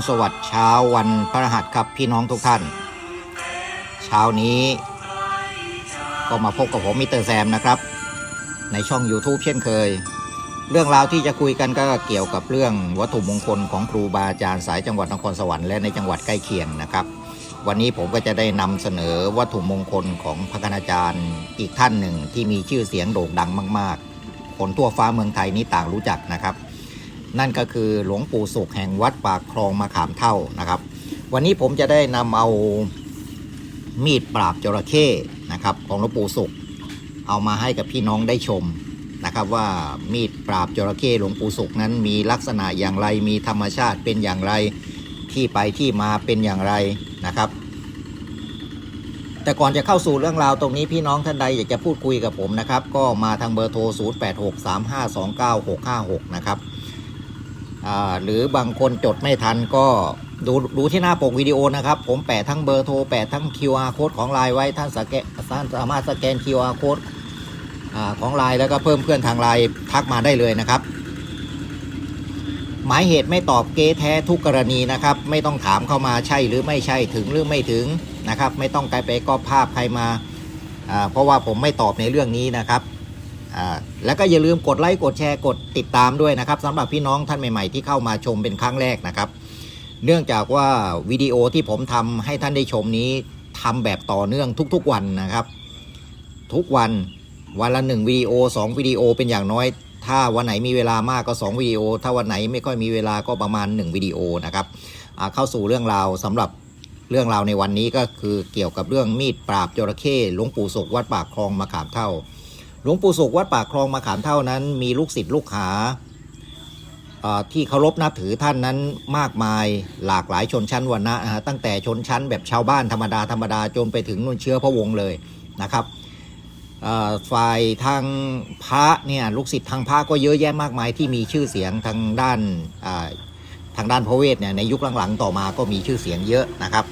อรุณสวัสดิ์เช้าวันพระรหัสครับพี่น้องทุกท่าน เช้านี้ ก็มาพบกับผมมิสเตอร์แซมนะครับ ในช่อง YouTube เช่นเคย เรื่องราวที่จะคุยกันก็เกี่ยวกับเรื่องวัตถุมงคลของครูบาอาจารย์สายจังหวัดนครสวรรค์และในจังหวัดใกล้เคียงนะครับ วันนี้ผมก็จะได้นำเสนอวัตถุมงคลของพระคณาจารย์อีกท่านหนึ่งที่มีชื่อเสียงโด่งดังมาก ๆ คนทั่วฟ้าเมืองไทยนี้ต่างรู้จักนะครับ นั่นก็คือหลวงปู่สุขแห่งวัดปากคลองมะขามเท่านะครับ วันนี้ผมจะได้นำเอามีดปราบจระเข้นะครับ ของหลวงปู่สุข เอามาให้กับพี่น้องได้ชมนะครับ ว่ามีดปราบจระเข้หลวงปู่สุขนั้นมีลักษณะอย่างไรมีธรรมชาติเป็นอย่างไรที่ไปที่มาเป็นอย่างไรนะครับ แต่ก่อนจะเข้าสู่เรื่องราวตรงนี้พี่น้องท่านใดอยากจะพูดคุยกับผมนะครับ ก็มาทางเบอร์โทร 0863529656 นะครับ หรือบางคนจดไม่ทันก็ดูดูที่หน้าปกวิดีโอนะครับ ผมแปะทั้งเบอร์โทรแปะทั้ง QR code ของไลน์ไว้ท่านสแกนท่านสามารถสแกน QR code อของไลน์แล้วก็เพิ่มเพื่อนทางไลน์ทักมาได้เลยนะครับ หมายเหตุไม่ตอบเกแท้ทุกกรณีนะครับ ไม่ต้องถามเข้ามาใช่หรือไม่ใช่ถึงหรือไม่ถึงนะครับ ไม่ต้องไกลไปก็ภาพใครมาเพราะว่าผมไม่ตอบในเรื่องนี้นะครับ อ่าแล้วก็อย่าลืมกดไลค์กดแชร์กดติดตามด้วยนะครับสำหรับพี่น้องท่านใหม่ๆที่เข้ามาชมเป็นครั้งแรกนะครับ เนื่องจากว่าวิดีโอที่ผมทำให้ท่านได้ชมนี้ทำแบบต่อเนื่องทุกๆวันนะครับ ทุกวันวันละหนึ่งวิดีโอสองวิดีโอเป็นอย่างน้อย ถ้าวันไหนมีเวลามากก็ 2วิดีโอ ถ้าวันไหนไม่ค่อยมีเวลาก็ประมาณ 1วิดีโอนะครับเข้าสู่เรื่องราวสำหรับเรื่องราวในวันนี้ก็คือเกี่ยวกับเรื่องมีดปราบจระเข้หลวงปู่สุขวัดปากคลองมะขามเท่า หลวงปู่สุขวัดปากคลองมะขามเท่านั้น มีลูกศิษย์ลูกหาที่เคารพนับถือท่านนั้นมากมายหลากหลายชนชั้นวรรณะนะฮะตั้งแต่ชนชั้นแบบชาวบ้านธรรมดาธรรมดาจนไปถึงนุ่นเชื้อพระวงศ์เลยนะครับฝ่ายทางพระเนี่ยลูกศิษย์ทางพระก็เยอะแยะมากมายที่มีชื่อเสียงทางด้านทางด้านพระเวทเนี่ยในยุคหลังๆต่อมาก็มีชื่อเสียงเยอะนะครับ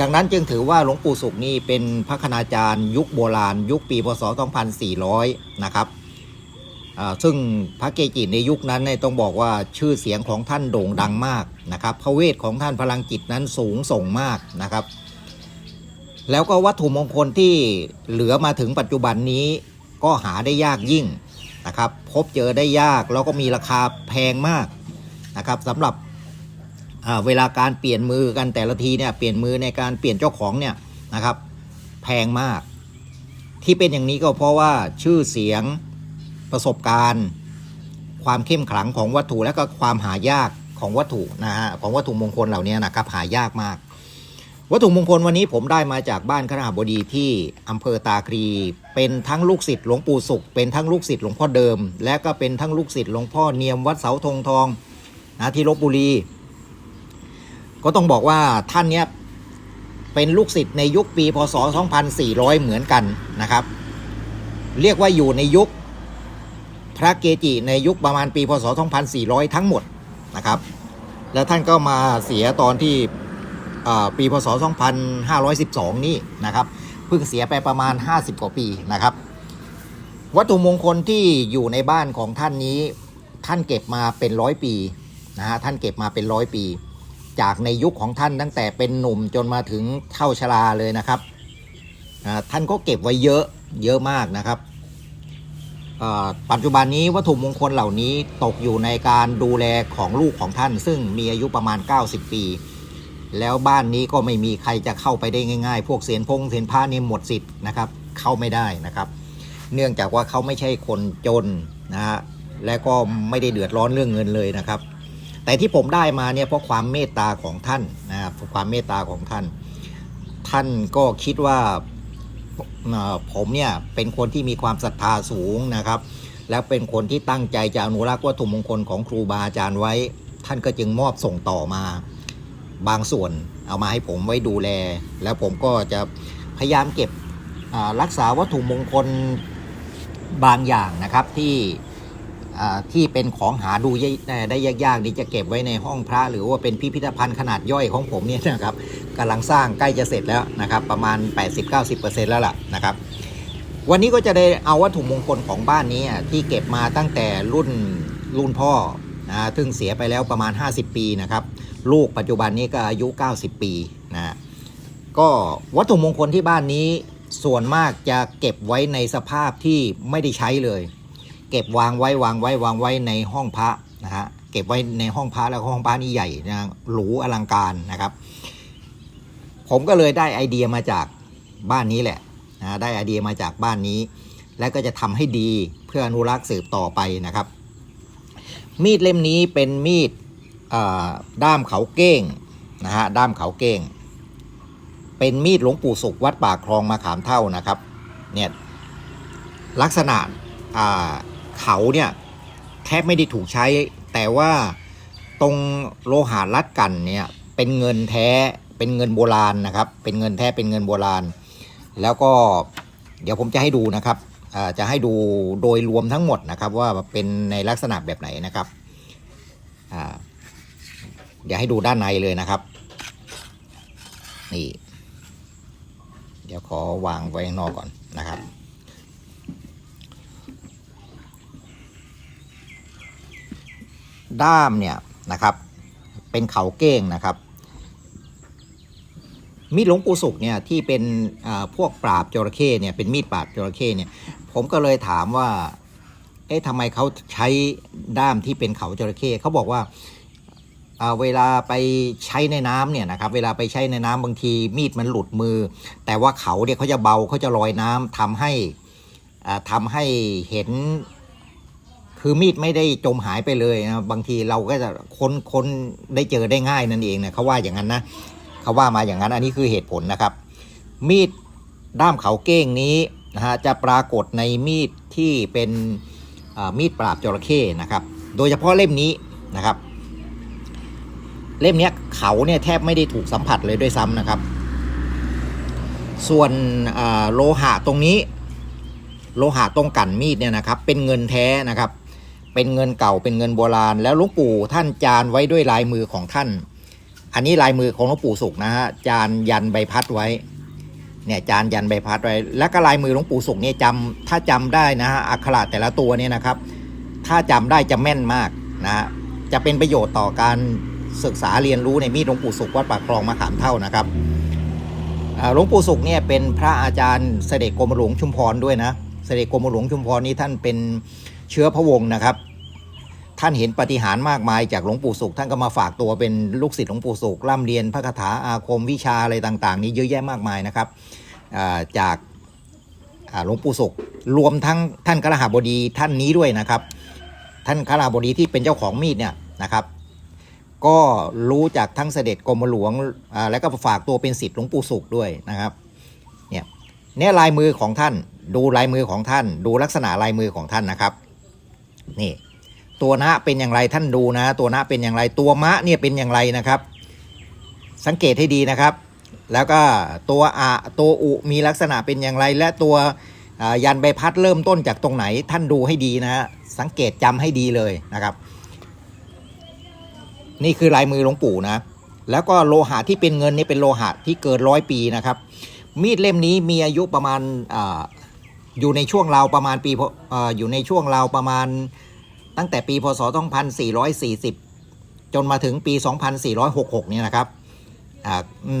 ดังนั้นจึงถือว่าหลวงปู่สุขนี่เป็นพระคณาจารย์ยุคโบราณ ยุคปีพศ 2400 นะครับซึ่งพระเกจิในยุคนั้นต้องบอกว่าชื่อเสียงของท่านโด่งดังมากนะครับพระเวทของท่านพลังจิตนั้นสูงส่งมากนะครับ แล้วก็วัตถุมงคลที่เหลือมาถึงปัจจุบันนี้ก็หาได้ยากยิ่งนะครับ พบเจอได้ยากแล้วก็มีราคาแพงมากนะครับสำหรับ เวลาการเปลี่ยนมือกันแต่ละทีเนี่ยเปลี่ยนมือในการเปลี่ยนเจ้าของเนี่ยนะครับ แพงมาก ที่เป็นอย่างนี้ก็เพราะว่าชื่อเสียงประสบการณ์ ความเข้มขลังของวัตถุและก็ความหายากของวัตถุนะฮะของวัตถุมงคลเหล่านี้นะครับหายากมาก วัตถุมงคลวันนี้ผมได้มาจากบ้านคณหบดีที่อำเภอตาครี เป็นทั้งลูกศิษย์หลวงปู่สุข เป็นทั้งลูกศิษย์หลวงพ่อเดิม และก็เป็นทั้งลูกศิษย์หลวงพ่อเนียมวัดเสาธงทองนะที่ลบบุรี ก็ต้องบอกว่าท่านเนี้ยเป็นลูกศิษย์ในยุคปีพศ 2400 เหมือนกันนะครับ เรียกว่าอยู่ในยุคพระเกจิในยุคประมาณปีพศ 2400 ทั้งหมดนะครับ แล้วท่านก็มาเสียตอนที่อ่าปีพศ 2512 นี่นะครับ เพิ่งเสียไปประมาณ 50 กว่าปีนะครับ วัตถุมงคลที่อยู่ในบ้านของท่านนี้ ท่านเก็บมาเป็นร้อยปีนะฮะท่านเก็บมาเป็นร้อยปี จากในยุคของท่านตั้งแต่เป็นหนุ่มจนมาถึงเท่าชราเลยนะครับท่านก็เก็บไว้เยอะเยอะมากนะครับ ปัจจุบันนี้วัตถุมงคลเหล่านี้ตกอยู่ในการดูแลของลูกของท่าน ซึ่งมีอายุประมาณ 90 ปี แล้วบ้านนี้ก็ไม่มีใครจะเข้าไปได้ง่ายๆ พวกเสียนพงเสียนผ้านี่หมดสิทธิ์นะครับ เข้าไม่ได้นะครับ เนื่องจากว่าเขาไม่ใช่คนจนนะฮะและก็ไม่ได้เดือดร้อนเรื่องเงินเลยนะครับ แต่ที่ผมได้มาเนี่ยเพราะความเมตตาของท่านนะครับความเมตตาของท่าน ท่านก็คิดว่าผมเนี่ยเป็นคนที่มีความศรัทธาสูงนะครับ แล้วเป็นคนที่ตั้งใจจะอนุรักษ์วัตถุมงคลของครูบาอาจารย์ไว้ ท่านก็จึงมอบส่งต่อมา บางส่วนเอามาให้ผมไว้ดูแล แล้วผมก็จะพยายามเก็บรักษาวัตถุมงคลบางอย่างนะครับที่ ที่เป็นของหาดูได้ยากๆนี่จะเก็บไว้ในห้องพระ หรือว่าเป็นพิพิธภัณฑ์ขนาดย่อยของผมเนี่ยนะครับกำลังสร้างใกล้จะเสร็จแล้วนะครับประมาณ 80-90%แล้วล่ะนะครับวันนี้ก็จะได้เอาวัตถุมงคลของบ้านนี้ที่เก็บมาตั้งแต่รุ่นรุ่นพ่อนะซึ่งเสียไปแล้วประมาณ 50 ปีนะครับลูกปัจจุบันนี้ก็อายุ 90 ปีนะก็วัตถุมงคลที่บ้านนี้ส่วนมากจะเก็บไว้ในสภาพที่ไม่ได้ใช้เลย เก็บวางไว้วางไว้วางไว้ในห้องพระนะฮะเก็บไว้ในห้องพระแล้วห้องพระนี่ใหญ่นะหรูอลังการนะครับ ผมก็เลยได้ไอเดียมาจากบ้านนี้แหละนะได้ไอเดียมาจากบ้านนี้ และก็จะทำให้ดีเพื่ออนุรักษ์สืบต่อไปนะครับ มีดเล่มนี้เป็นมีดด้ามเขาเก้งนะฮะด้ามเขาเก้ง เป็นมีดหลวงปู่สุขวัดป่าคลองมาขามเท่านะครับเนี่ยลักษณะอ่า เขาเนี่ยแทบไม่ได้ถูกใช้ แต่ว่าตรงโลหะรัดกันเนี่ยเป็นเงินแท้เป็นเงินโบราณนะครับ เป็นเงินแท้เป็นเงินโบราณ แล้วก็เดี๋ยวผมจะให้ดูนะครับจะให้ดูโดยรวมทั้งหมดนะครับว่าเป็นในลักษณะแบบไหนนะครับอ่าเดี๋ยวให้ดูด้านในเลยนะครับ นี่ เดี๋ยวขอวางไว้ข้างนอกก่อนนะครับ ด้ามเนี่ยนะครับ เป็นเขาเก้งนะครับ มีดหลวงปู่สุขเนี่ยที่เป็นพวกปราบจระเข้เนี่ยเป็นมีดปราบจระเข้เนี่ย ผมก็เลยถามว่า เอ๊ะทำไมเขาใช้ด้ามที่เป็นเขาจระเข้เขาบอกว่าอ่าเวลาไปใช้ในน้ำเนี่ยนะครับเวลาไปใช้ในน้ำบางทีมีดมันหลุดมือ แต่ว่าเขาเนี่ยเขาจะเบาเขาจะลอยน้ำทำให้อ่าทำให้เห็น คือมีดไม่ได้จมหายไปเลยนะบางทีเราก็จะค้นค้นได้เจอได้ง่ายนั่นเองนะเขาว่าอย่างนั้นนะเขาว่ามาอย่างนั้นอันนี้คือเหตุผลนะครับ มีดด้ามเขาเก้งนี้นะฮะจะปรากฏในมีดที่เป็นมีดปราบจระเข้นะครับ โดยเฉพาะเล่มนี้นะครับ เล่มเนี้ยเขาเนี่ยแทบไม่ได้ถูกสัมผัสเลยด้วยซ้ำนะครับ ส่วนโลหะตรงนี้ โลหะตรงกันมีดเนี่ยนะครับ เป็นเงินแท้นะครับ เป็นเงินเก่าเป็นเงินโบราณ แล้วหลวงปู่ท่านจานไว้ด้วยลายมือของท่าน อันนี้ลายมือของหลวงปู่สุขนะฮะจานยันใบพัดไว้เนี่ยจานยันใบพัดไว้ แล้วก็ลายมือหลวงปู่สุขเนี่ยจำถ้าจำได้นะฮะอักขระแต่ละตัวเนี่ยนะครับ ถ้าจำได้จะแม่นมากนะฮะจะเป็นประโยชน์ต่อการศึกษาเรียนรู้ในมีดหลวงปู่สุขวัดปากคลองมะขามเท่านะครับหลวงปู่สุขเนี่ยเป็นพระอาจารย์เสด็จกรมหลวงชุมพรด้วยนะเสด็จกรมหลวงชุมพรนี่ท่านเป็น เชื้อพระวงศ์นะครับ ท่านเห็นปฏิหารมากมายจากหลวงปู่สุข ท่านก็มาฝากตัวเป็นลูกศิษย์หลวงปู่สุขร่ำเรียนพระคาถาอาคมวิชาอะไรต่าง ๆ นี้เยอะแยะมากมายนะครับาจากหลวงปู่สุขรวมทั้งท่านกระหาบดีท่านนี้ด้วยนะครับ ท่านคาราบดีที่เป็นเจ้าของมีดเนี่ยนะครับ ก็รู้จากทั้งเสด็จกรมหลวงแล้วก็ฝากตัวเป็นศิษย์หลวงปู่สุขด้วยนะครับเนี่ยเนี่ยลายมือของท่านดูลายมือของท่าน ดูลักษณะลายมือของท่านนะครับ นี่ตัวนะเป็นอย่างไรท่านดูนะ ตัวนะเป็นอย่างไรตัวมะเนี่ยเป็นอย่างไรนะครับ สังเกตให้ดีนะครับ แล้วก็ตัวอะตัวอุมีลักษณะเป็นอย่างไร และตัวอ่ายันใบพัดเริ่มต้นจากตรงไหน ท่านดูให้ดีนะ สังเกตจำให้ดีเลยนะครับ นี่คือลายมือหลวงปู่นะ แล้วก็โลหะที่เป็นเงินนี่เป็นโลหะที่เกินร้อยปีนะครับ มีดเล่มนี้มีอายุประมาณ อยู่ในช่วงราวประมาณปีพออยู่ในช่วงราวประมาณตั้งแต่ปีพศ 2440 จนมาถึงปี 2466 เนี่ยนะครับ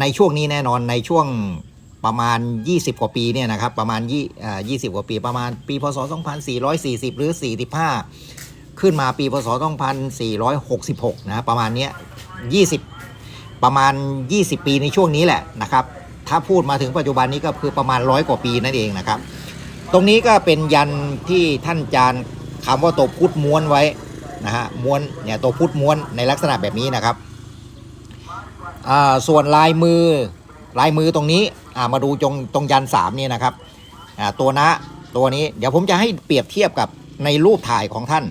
ในช่วงนี้แน่นอนในช่วงประมาณ 20 กว่าปีเนี่ยนะครับประมาณยี่อ่า20 กว่าปีประมาณปีพศ 2440 หรือ 45 ขึ้นมาปีพศ 2466 นะประมาณเนี้ย20 ประมาณ 20 ปีในช่วงนี้แหละนะครับ ถ้าพูดมาถึงปัจจุบันนี้ก็คือประมาณร้อยกว่าปีนั่นเองนะครับ ตรงนี้ก็เป็นยันที่ท่านจานคำว่าตัวพุทธม้วนไว้นะฮะม้วนเนี่ยตัวพุทธม้วนในลักษณะแบบนี้นะครับส่วนลายมือลายมือตรงนี้มาดูตรงตรงยันสามนี่นะครับตัวนะตัวนี้เดี๋ยวผมจะให้เปรียบเทียบกับในรูปถ่ายของท่าน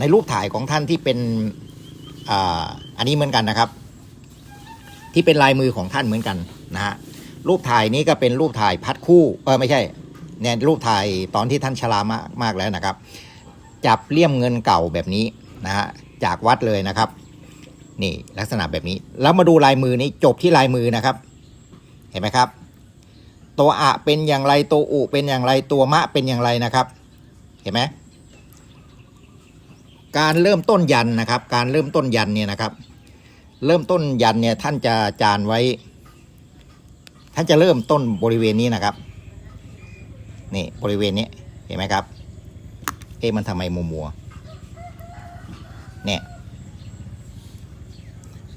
ในรูปถ่ายของท่านที่เป็นออันนี้เหมือนกันนะครับ ที่เป็นลายมือของท่านเหมือนกันนะฮะรูปถ่ายนี้ก็เป็นรูปถ่ายพัดคู่เออไม่ใช่ เนี่ยรูปถ่ายตอนที่ท่านชรามากมากแล้วนะครับ จับเลี่ยมเงินเก่าแบบนี้นะฮะจากวัดเลยนะครับ นี่ลักษณะแบบนี้ แล้วมาดูลายมือนี้จบที่ลายมือนะครับ เห็นไหมครับ ตัวอะเป็นอย่างไรตัวอุเป็นอย่างไรตัวมะเป็นอย่างไรนะครับ เห็นไหมการเริ่มต้นยันนะครับ การเริ่มต้นยันเนี่ยนะครับ เริ่มต้นยันเนี่ยท่านจะจานไว้ ท่านจะเริ่มต้นบริเวณนี้นะครับ นี่บริเวณนี้เห็นไหมครับ เอ๊ะมันทำไมมัวมัวๆเนี่ย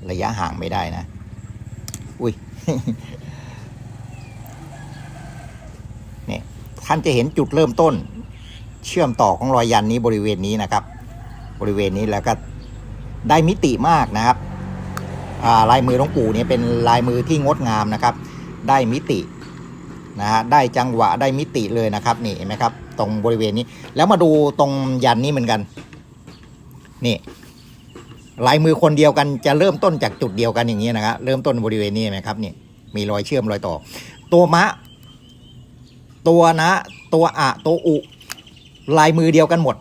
ระยะห่างไม่ได้นะ อุ้ยเนี่ยท่านจะเห็นจุดเริ่มต้น เชื่อมต่อของรอยยันนี้บริเวณนี้นะครับ บริเวณนี้แล้วก็ได้มิติมากนะครับลายมือหลวงปู่เนี่ยเป็นลายมือที่งดงามนะครับ ได้มิติ นะฮะได้จังหวะได้มิติเลยนะครับนี่เห็นไหมครับ ตรงบริเวณนี้ แล้วมาดูตรงยันนี้เหมือนกัน นี่ลายมือคนเดียวกันจะเริ่มต้นจากจุดเดียวกันอย่างนี้นะครับเริ่มต้นบริเวณนี้นไหมครับนี่มีรอยเชื่อมรอยต่อ ตัวมะ ตัวนะ ตัวอะตัวอุ ลายมือเดียวกันหมด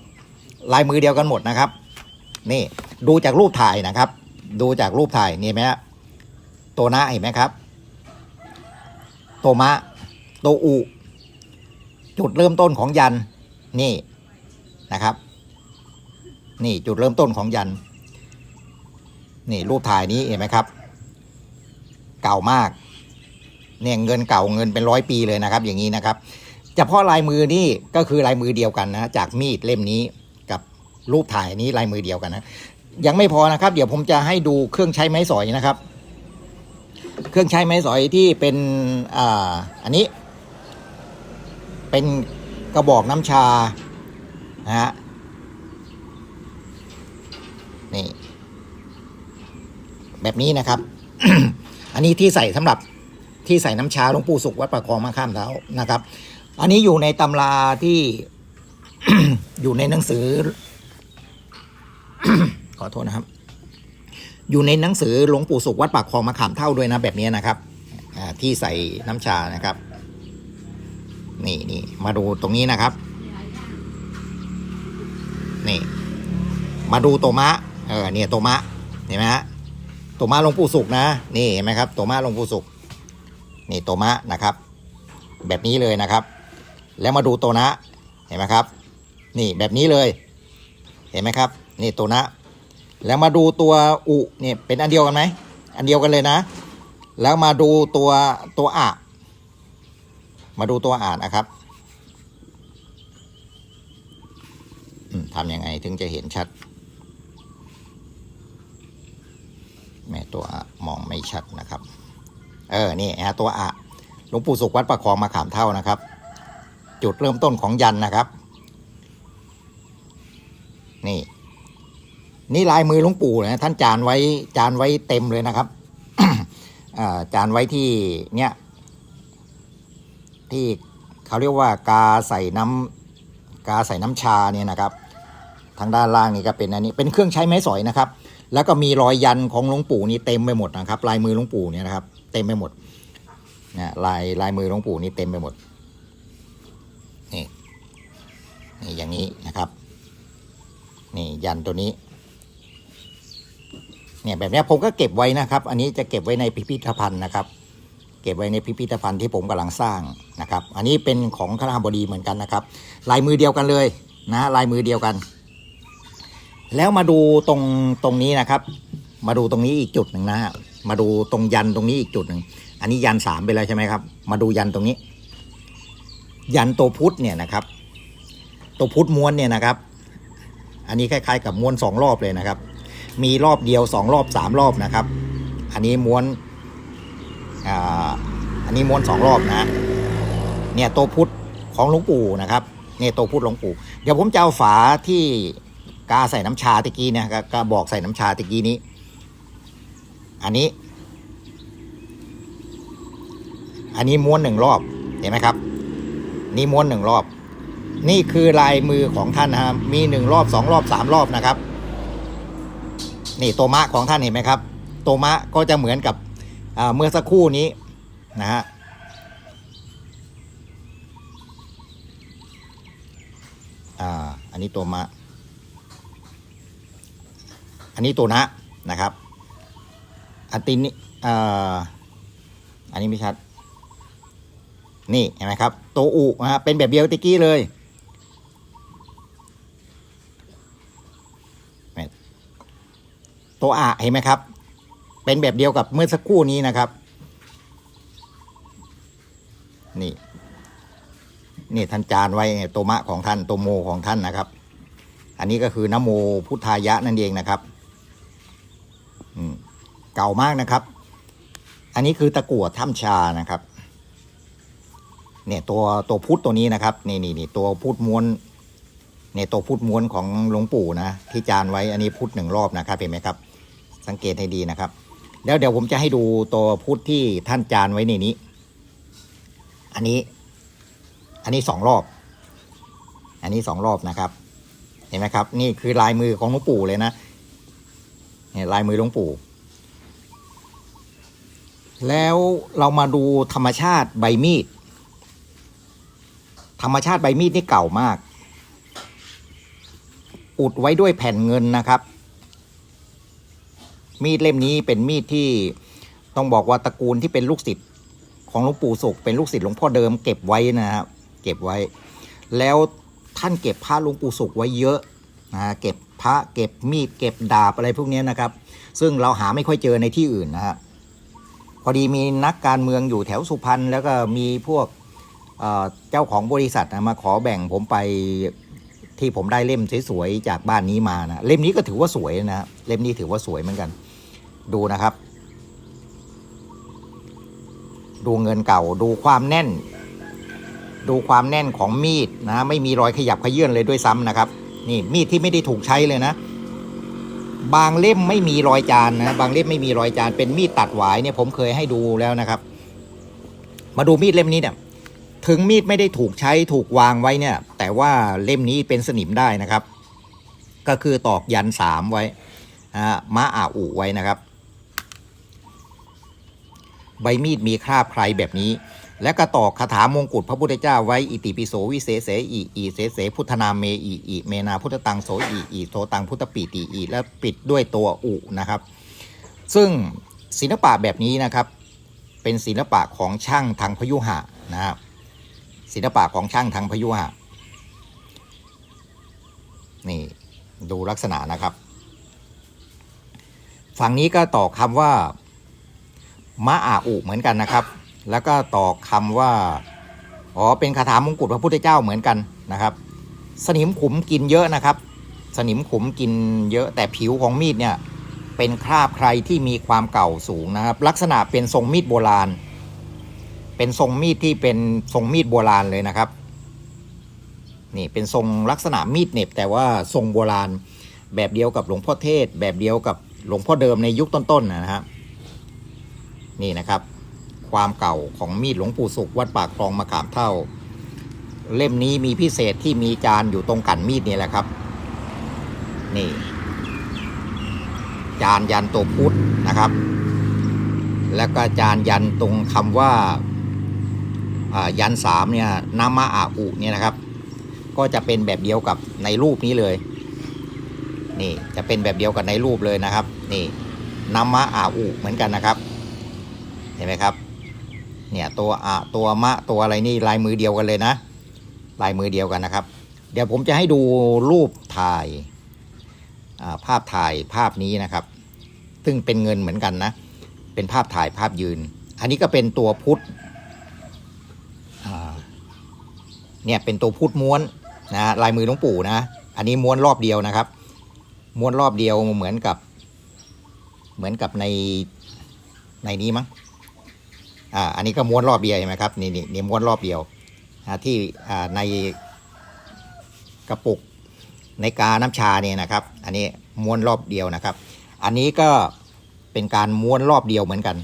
ลายมือเดียวกันหมดนะครับ นี่ดูจากรูปถ่ายนะครับ ดูจากรูปถ่ายนี่เห็นไหมฮะตัวนะเห็นไหมครับ ตัวมะ ตัวอุ จุดเริ่มต้นของยัน นี่นะครับ นี่จุดเริ่มต้นของยัน นี่รูปถ่ายนี้เห็นไหมครับ เก่ามาก เนี่ยเงินเก่าเงินเป็นร้อยปีเลยนะครับ อย่างนี้นะครับเฉพาะลายมือนี่ก็คือลายมือเดียวกันนะ จากมีดเล่มนี้กับรูปถ่ายนี้ลายมือเดียวกันนะ ยังไม่พอนะครับ เดี๋ยวผมจะให้ดูเครื่องใช้ไม้สอยนะครับ เครื่องใช้ไม้สอยที่เป็นอ่าอันนี้ เป็นกระบอกน้ำชา นะฮะ นี่ แบบนี้นะครับ อันนี้ที่ใส่สำหรับที่ใส่น้ำชาหลวงปู่สุขวัดประคองมาข้ามเท้านะครับ อันนี้อยู่ในตำราที่อยู่ในหนังสือ ขอโทษนะครับ อยู่ในหนังสือหลวงปู่สุขวัดปากคลองมะขามเท่าด้วยนะแบบนี้นะครับที่ใส่น้ำชานะครับ นี่นี่มาดูตรงนี้นะครับ นี่ มาดูตัวมะ เออเนี่ยตัวมะเห็นไหมฮะตัวมะลงปู่สุขนะ นี่เห็นไหมครับตัวมะลงปู่สุขนี่ตัวมะนะครับ แบบนี้เลยนะครับ แล้วมาดูตัวนะ เห็นไหมครับ นี่แบบนี้เลย เห็นไหมครับ นี่ตัวนะ แล้วมาดูตัวอุเนี่ยเป็นอันเดียวกันไหมอันเดียวกันเลยนะ แล้วมาดูตัวตัวอะ มาดูตัวอ่านนะครับทำยังไงถึงจะเห็นชัด แม่ตัวอะมองไม่ชัดนะครับ เออ นี่ฮะตัวอะหลวงปู่สุขวัดประคองมาขามเท่านะครับ จุดเริ่มต้นของยันนะครับ นี่ นี่ลายมือหลวงปู่นะท่านจานไว้จานไว้เต็มเลยนะครับจานไว้ที่เนี่ย ที่เขาเรียกว่ากาใส่น้ำกาใส่น้ำชาเนี่ยนะครับ ทางด้านล่างนี่ก็เป็นอันนี้เป็นเครื่องใช้ไม้สอยนะครับ แล้วก็มีรอยยันของหลวงปู่นี่เต็มไปหมดนะครับ ลายมือหลวงปู่เนี่ยนะครับ เต็มไปหมดนะลายลายมือหลวงปู่นี่เต็มไปหมดนี่นี่อย่างนี้นะครับ นี่ยันตัวนี้เนี่ยแบบนี้ผมก็เก็บไว้นะครับ อันนี้จะเก็บไว้ในพิพิธภัณฑ์นะครับ เก็บไว้ในพิพิธภัณฑ์ที่ผมกำลังสร้างนะครับ อันนี้เป็นของคณะบดีเหมือนกันนะครับ ลายมือเดียวกันเลยนะลายมือเดียวกัน แล้วมาดูตรงตรงนี้นะครับ มาดูตรงนี้อีกจุดหนึ่งนะฮะมาดูตรงยันตรงนี้อีกจุดหนึ่งอันนี้ยันสามไปแล้วใช่ไหมครับ มาดูยันตรงนี้ ยันตัวพุทธเนี่ยนะครับ ตัวพุทธม้วนเนี่ยนะครับ อันนี้คล้าย ๆ กับม้วนสองรอบเลยนะครับ มีรอบเดียวสองรอบสามรอบนะครับ อันนี้ม้วน อ่าอันนี้ม้วนสองรอบนะเนี่ยตัวพุทธของหลวงปู่นะครับเนี่ยตัวพุทธหลวงปู่เดี๋ยวผมจะเอาฝาที่กาใส่น้ำชาตะกี้เนี่ยกกระบอกใส่น้ำชาตะกี้นี้ อันนี้ อันนี้ม้วนหนึ่งรอบเห็นไหมครับ นี่ม้วนหนึ่งรอบ นี่คือลายมือของท่านนะครับมีหนึ่งรอบสองรอบสามรอบนะครับ นี่ตัวมะของท่านเห็นไหมครับตัวมะก็จะเหมือนกับ เมื่อสักครู่นี้นะฮะอันนี้ตัวมะ อันนี้ตัวนะนะครับ อันตินนี่อันนี้ไม่ชัด นี่เห็นไหมครับตัวอุนะฮะเป็นแบบเดียวตะกี้เลยตัวอะเห็นไหมครับ เป็นแบบเดียวกับเมื่อสักครู่นี้นะครับ นี่ นี่ท่านจานไว้ตัวมะของท่านตัวโมของท่านนะครับ อันนี้ก็คือนโมพุทธายะนั่นเองนะครับอืมเก่ามากนะครับ อันนี้คือตะกั่วถ้ำชานะครับ เนี่ยตัวตัวพุทธตัวนี้นะครับ นี่นี่นี่ตัวพุทธม้วนเนี่ยตัวพุทธม้วนของหลวงปู่นะที่จานไว้อันนี้พุทธหนึ่งรอบนะครับเห็นไหมครับ สังเกตให้ดีนะครับ แล้วเดี๋ยวผมจะให้ดูตัวพุทธที่ท่านจานไว้ในนี้ อันนี้ อันนี้สองรอบ อันนี้สองรอบนะครับ เห็นไหมครับ นี่คือลายมือของหลวงปู่เลยนะเนี่ยลายมือหลวงปู่ แล้วเรามาดูธรรมชาติใบมีด ธรรมชาติใบมีดนี่เก่ามาก อุดไว้ด้วยแผ่นเงินนะครับ มีดเล่มนี้เป็นมีดที่ต้องบอกว่าตระกูลที่เป็นลูกศิษย์ของหลวงปู่สุขเป็นลูกศิษย์หลวงพ่อเดิมเก็บไว้นะครับเก็บไว้ แล้วท่านเก็บพระหลวงปู่สุขไว้เยอะนะเก็บพระเก็บมีดเก็บดาบอะไรพวกนี้นะครับ ซึ่งเราหาไม่ค่อยเจอในที่อื่นนะครพอดีมีนักการเมืองอยู่แถวสุพรรณแล้วก็มีพวกเเจ้าของบริษัทนะมาขอแบ่งผมไปที่ผมได้เล่มสวยๆจากบ้านนี้มานะเล่มนี้ก็ถือว่าสวยนะเล่มนี้ถือว่าสวยเหมือนกัน ดูนะครับ ดูเงินเก่าดูความแน่น ดูความแน่นของมีดนะไม่มีรอยขยับขยื่นเลยด้วยซ้ำนะครับ นี่มีดที่ไม่ได้ถูกใช้เลยนะ บางเล่มไม่มีรอยจานนะบางเล่มไม่มีรอยจานเป็นมีดตัดหวายเนี่ยผมเคยให้ดูแล้วนะครับ มาดูมีดเล่มนี้เนี่ยถึงมีดไม่ได้ถูกใช้ถูกวางไว้เนี่ย แต่ว่าเล่มนี้เป็นสนิมได้นะครับ ก็คือตอกยันสามไว้อ่ามะอาอุไว้นะครับ ใบมีดมีคราบใครแบบนี้ และก็ตอกคาถามงกุฎพระพุทธเจ้าไว้อิติปิโสวิเศษเสอีอีเสเสพุทธนาเมอีอีเมนาพุทธตังโสอีอีโทตังพุทธปีติอีและปิดด้วยตัวอุนะครับ ซึ่งศิลปะแบบนี้นะครับ เป็นศิลปะของช่างทางพยุหะนะครับศิลปะของช่างทางพยุหะนี่ดูลักษณะนะครับ ฝั่งนี้ก็ต่อคำว่า มะอาอุเหมือนกันนะครับ แล้วก็ต่อคำว่าอ๋อเป็นคาถามงกุฎพระพุทธเจ้าเหมือนกันนะครับ สนิมขุมกินเยอะนะครับ สนิมขุมกินเยอะแต่ผิวของมีดเนี่ยเป็นคราบใครที่มีความเก่าสูงนะครับ ลักษณะเป็นทรงมีดโบราณ เป็นทรงมีดที่เป็นทรงมีดโบราณเลยนะครับนี่เป็นทรงลักษณะมีดเหน็บ แต่ว่าทรงโบราณแบบเดียวกับหลวงพ่อเทศ แบบเดียวกับหลวงพ่อเดิมในยุคต้นๆนะครับ นี่นะครับ ความเก่าของมีดหลวงปู่สุขวัดปากคลองมะขามเท่า เล่มนี้มีพิเศษที่มีจานอยู่ตรงกันมีดนี่แหละครับ นี่ จานยันตัวพุทธนะครับ แล้วก็จานยันตรงคำว่าอ่ายันสามเนี่ยนามะอาอุเนี่ยนะครับ ก็จะเป็นแบบเดียวกับในรูปนี้เลย นี่จะเป็นแบบเดียวกับในรูปเลยนะครับ นี่นามะอาอุเหมือนกันนะครับ ห็นไหมครับ เนี่ยตัวอะตัวมะตัวอะไรนี่ลายมือเดียวกันเลยนะ ลายมือเดียวกันนะครับ เดี๋ยวผมจะให้ดูรูปถ่ายาภาพถ่ายภาพนี้นะครับ ซึ่งเป็นเงินเหมือนกันนะ เป็นภาพถ่ายภาพยืน อันนี้ก็เป็นตัวพุทธเนี่ยเป็นตัวพุทธม้วนนะลายมือหลวงปู่นะ อันนี้ม้วนรอบเดียวนะครับ ม้วนรอบเดียวเหมือนกับ เหมือนกับในในนี้มั้ง อ่าอันนี้ก็ม้วนรอบเดียวเห็นไหมครับนี่นี่นี่ม้วนรอบเดียวที่ในกระปุกในกาน้ำชาเนี่ยนะครับ อันนี้ม้วนรอบเดียวนะครับ อันนี้ก็เป็นการม้วนรอบเดียวเหมือนกัน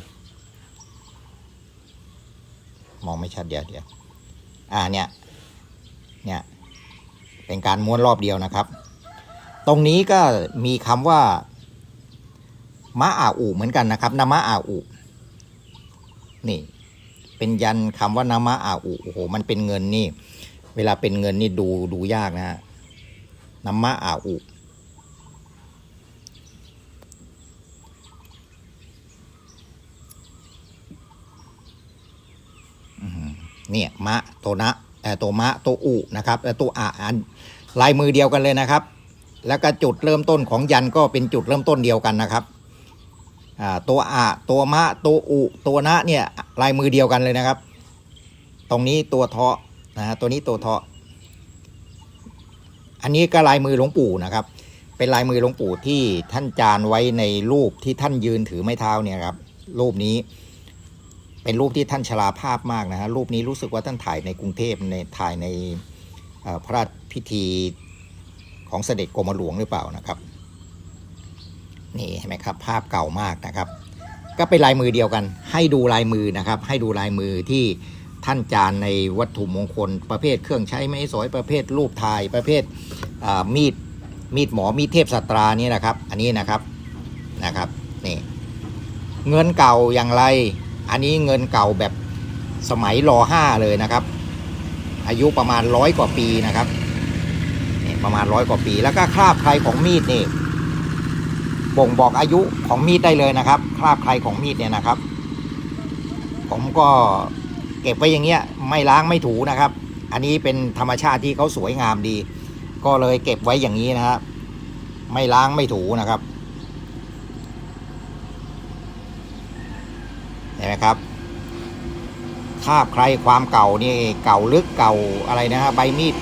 มองไม่ชัดเดียวเดียวอ่าเนี่ยเนี่ยเป็นการม้วนรอบเดียวนะครับ ตรงนี้ก็มีคำว่ามะอาอูเหมือนกันนะครับนามะอาอู นี่ เป็นยันคำว่านามะอาอุโอ้โห มันเป็นเงินนี่ เวลาเป็นเงินนี่ดูดูยากนะฮะนามะอาอุเนี่ยมะโตนะเอ่ตัวมะตัวอุนะครับแล้วตัวอะอันลายมือเดียวกันเลยนะครับ แล้วก็จุดเริ่มต้นของยันก็เป็นจุดเริ่มต้นเดียวกันนะครับ ตัวอะตัวมะตัวอุตัวนะเนี่ยลายมือเดียวกันเลยนะครับ ตรงนี้ตัวเทาะนะฮะตัวนี้ตัวเทาะ อันนี้ก็ลายมือหลวงปู่นะครับ เป็นลายมือหลวงปู่ที่ท่านจานไว้ในรูปที่ท่านยืนถือไม้เท้าเนี่ยครับ รูปนี้ เป็นรูปที่ท่านชราภาพมากนะฮะรูปนี้รู้สึกว่าท่านถ่ายในกรุงเทพในถ่ายในพระราชพิธีของเสด็จกรมหลวงหรือเปล่านะครับ นี่เห็นไหมครับภาพเก่ามากนะครับ ก็เป็นลายมือเดียวกัน ให้ดูลายมือนะครับ ให้ดูลายมือที่ท่านจานในวัตถุมงคล ประเภทเครื่องใช้ไม้สอยประเภทรูปถ่ายประเภทมีดมีดหมอมีดเทพสตรานี่นะครับ อันนี้นะครับนะครับนี่เงินเก่าอย่างไร อันนี้เงินเก่าแบบสมัยรอห้าเลยนะครับ อายุประมาณร้อยกว่าปีนะครับประมาณร้อยกว่าปีแล้วก็คราบใครของมีดนี่ บ่งบอกอายุของมีดได้เลยนะครับ คราบใครของมีดเนี่ยนะครับ ผมก็เก็บไว้อย่างเงี้ยไม่ล้างไม่ถูนะครับ อันนี้เป็นธรรมชาติที่เขาสวยงามดี ก็เลยเก็บไว้อย่างนี้นะครับ ไม่ล้างไม่ถูนะครับเห็นไหมครับคราบใครความเก่านี่เก่าลึกเก่าอะไรนะฮะใบมีด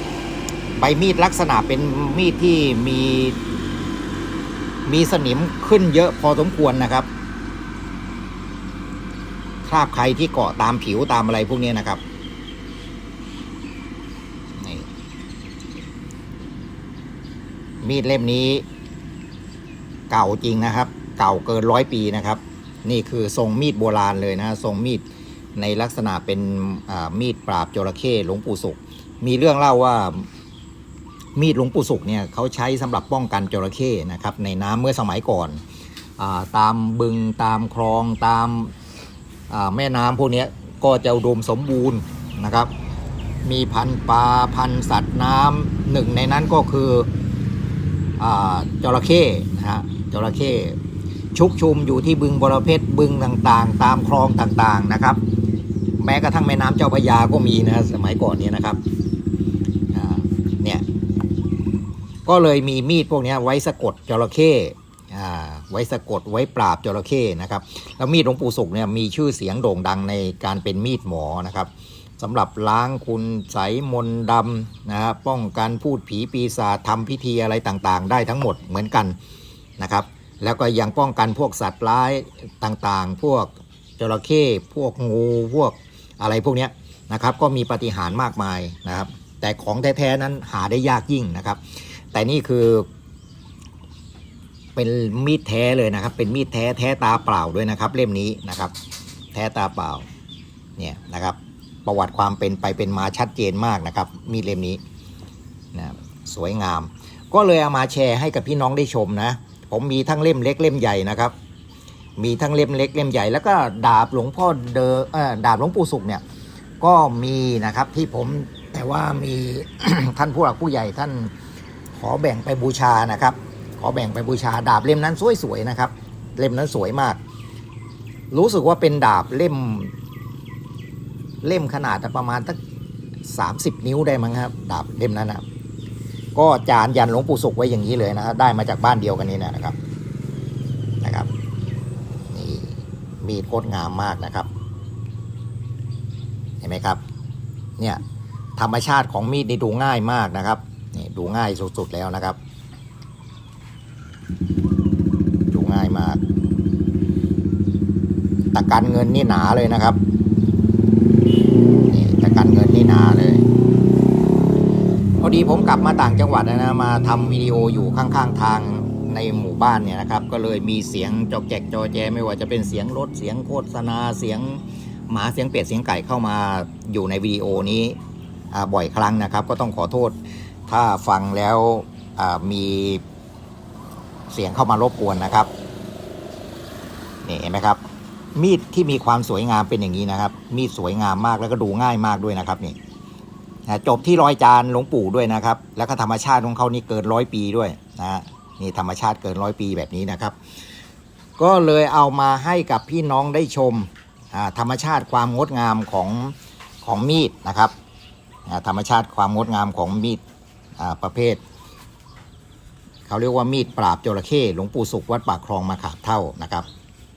ใบมีดลักษณะเป็นมีดที่มี มีสนิมขึ้นเยอะพอสมควรนะครับคราบใครที่เกาะตามผิวตามอะไรพวกนี้นะครับนี่มีดเล่มนี้ เก่าจริงนะครับ เก่าเกินร้อยปีนะครับ นี่คือทรงมีดโบราณเลยนะทรงมีดในลักษณะเป็นมีดปราบจระเข้หลวงปู่สุขมีเรื่องเล่าว่า มีดหลวงปู่สุขเนี่ยเขาใช้สำหรับป้องกันจระเข้นะครับในน้ำเมื่อสมัยก่อนอาตามบึงตามคลองตามาแม่น้ำพวกนี้ก็จะอุดมสมบูรณ์นะครับ มีพันปลาพันสัตว์น้ำหนึ่งในนั้นก็คืออจระเข้นะฮะจระเข้ชุกชุมอยู่ที่บึงบรเพชรบึงต่างๆ ตามคลองต่างๆนะครับ แม้กระทั่งแม่น้ำเจ้าพระยาก็มีนะสมัยก่อนเนี้นะครับอ่าเนี่ย ก็เลยมีมีดพวกนี้ไว้สะกดจระเข้ไว้สะกดไว้ปราบจระเข้นะครับ แล้วมีดหลวงปู่สุขเนี่ยมีชื่อเสียงโด่งดังในการเป็นมีดหมอนะครับสำหรับล้างคุณใสมนดำนะป้องกันพูดผีปีศาจทำพิธีอะไรต่างๆ ได้ทั้งหมดเหมือนกันนะครับ แล้วก็ยังป้องกันพวกสัตว์ร้ายต่างๆ พวกจระเข้พวกงูพวกอะไรพวกนี้นะครับ ก็มีปฏิหารมากมายนะครับ แต่ของแท้ๆนั้นหาได้ยากยิ่งนะครับ แต่นี่คือ เป็นมีดแท้เลยนะครับ เป็นมีดแท้แท้ตาเปล่าด้วยนะครับ เล่มนี้นะครับ แท้ตาเปล่า เนี่ยนะครับ ประวัติความเป็นไปเป็นมาชัดเจนมากนะครับ มีดเล่มนี้นะสวยงาม ก็เลยเอามาแชร์ให้กับพี่น้องได้ชมนะ ผมมีทั้งเล่มเล็กเล่มใหญ่นะครับ มีทั้งเล่มเล็กเล่มใหญ่ แล้วก็ดาบหลวงพ่อเดอดาบหลวงปู่สุขเนี่ย ก็มีนะครับที่ผมแต่ว่ามีท่านผู้หลักผู้ใหญ่ท่าน อแบ่งไปบูชานะครับ ขอแบ่งไปบูชาดาบเล่มนั้นสวยๆนะครับ เล่มนั้นสวยมาก รู้สึกว่าเป็นดาบเล่ม เล่มขนาดประมาณสักสามสิบนิ้วได้มั้งครับ ดาบเล่มนั้นนะก็จานยันหลวงปู่สุขไว้อย่างนี้เลยนะครับได้มาจากบ้านเดียวกันนี้นะครับนะครับนี่มีดโคตรงามมากนะครับ เห็นไหมครับ เนี่ยธรรมชาติของมีดนี่ดูง่ายมากนะครับ นี่ดูง่ายสุดๆแล้วนะครับ ดูง่ายมากตะกันเงินนี่หนาเลยนะครับนี่ตะกันเงินนี่หนาเลยพอดีผมกลับมาต่างจังหวัดนะมาทำวิดีโออยู่ข้างๆทางในหมู่บ้านเนี่ยนะครับ ก็เลยมีเสียงจอกแจกจอแจ ไม่ว่าจะเป็นเสียงรถเสียงโฆษณาเสียงหมาเสียงเป็ดเสียงไก่เข้ามาอยู่ในวิดีโอนี้บ่อยครั้งนะครับ ก็ต้องขอโทษ ถ้าฟังแล้วมีเสียงเข้ามารบกวนนะครับนี่เห็นไหมครับ มีดที่มีความสวยงามเป็นอย่างนี้นะครับ มีดสวยงามมากแล้วก็ดูง่ายมากด้วยนะครับนี่จบที่รอยจานหลวงปู่ด้วยนะครับ แล้วก็ธรรมชาติของเขานี่เกินร้อยปีด้วยนะฮะนี่ธรรมชาติเกินร้อยปีแบบนี้นะครับ ก็เลยเอามาให้กับพี่น้องได้ชมธรรมชาติความงดงามของของมีดนะครับธรรมชาติความงดงามของมีด ประเภท เขาเรียกว่ามีดปราบจระเข้หลวงปู่สุขวัดปากคลองมาขาบเท่านะครับ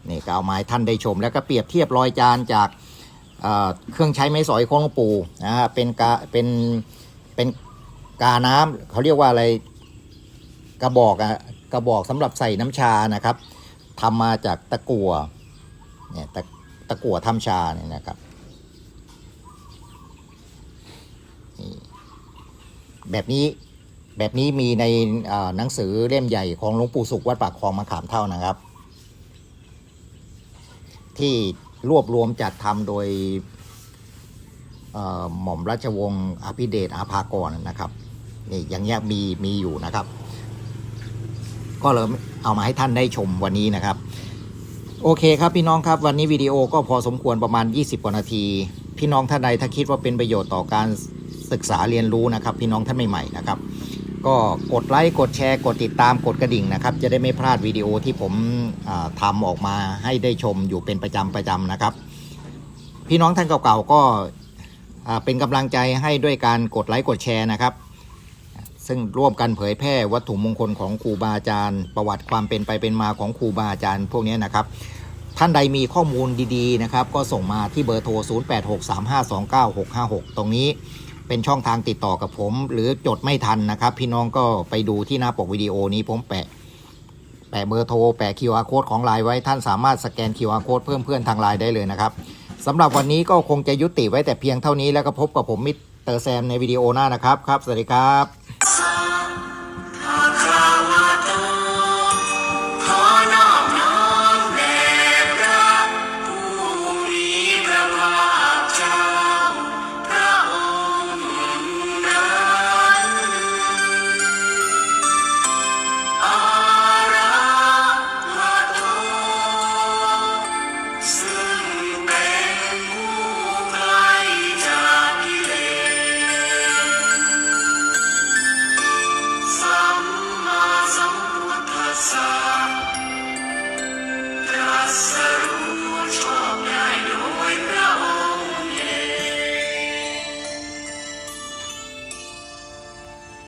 นี่ก็เอาไม้ท่านได้ชม แล้วก็เปรียบเทียบรอยจานจากเเครื่องใช้ไม้สอยของหลวงปู่นะฮะเป็นกาเป็นเป็นกาน้ำเขาเรียกว่าอะไรกระบอกอะกระบอกสำหรับใส่น้ำชานะครับทำมาจากตะกั่วเนี่ยตะตะกั่วทำชาเนี่ยนะครับ แบบนี้แบบนี้มีในหนังสือเล่มใหญ่ของหลวงปู่สุขวัดปากคลองมะขามเท่านะครับ ที่รวบรวมจัดทำโดยหม่อมราชวงศ์อภิเดชอาภากรนะครับนี่อย่างเงี้ยมีมีอยู่นะครับ ก็เลยเอามาให้ท่านได้ชมวันนี้นะครับ โอเคครับพี่น้องครับวันนี้วิดีโอก็พอสมควรประมาณ 20กว่านาที พี่น้องท่านใดถ้าคิดว่าเป็นประโยชน์ต่อการ ศึกษาเรียนรู้นะครับ พี่น้องท่านใหม่ๆนะครับ ก็กดไลค์กดแชร์กดติดตามกดกระดิ่งนะครับ จะได้ไม่พลาดวิดีโอที่ผมอ่าทำออกมาให้ได้ชมอยู่เป็นประจำประจำนะครับ พี่น้องท่านเก่าๆก็เป็นกำลังใจให้ด้วยการกดไลค์กดแชร์นะครับ ซึ่งร่วมกันเผยแพร่วัตถุมงคลของครูบาอาจารย์ ประวัติความเป็นไปเป็นมาของครูบาอาจารย์ พวกนี้นะครับท่านใดมีข้อมูลดี ๆ นะครับ ก็ส่งมาที่เบอร์โทร 0863529656 ตรงนี้ เป็นช่องทางติดต่อกับผม หรือจดไม่ทันนะครับ พี่น้องก็ไปดูที่หน้าปกวิดีโอนี้ผมแปะ แปะเบอร์โทร แปะ QR code ของไลน์ไว้ท่านสามารถสแกน QR code เพิ่มเพื่อนทางไลน์ได้เลยนะครับสำหรับวันนี้ก็คงจะยุติไว้แต่เพียงเท่านี้แล้วก็พบกับผมมิสเตอร์แซมในวิดีโอหน้านะครับครับ สวัสดีครับ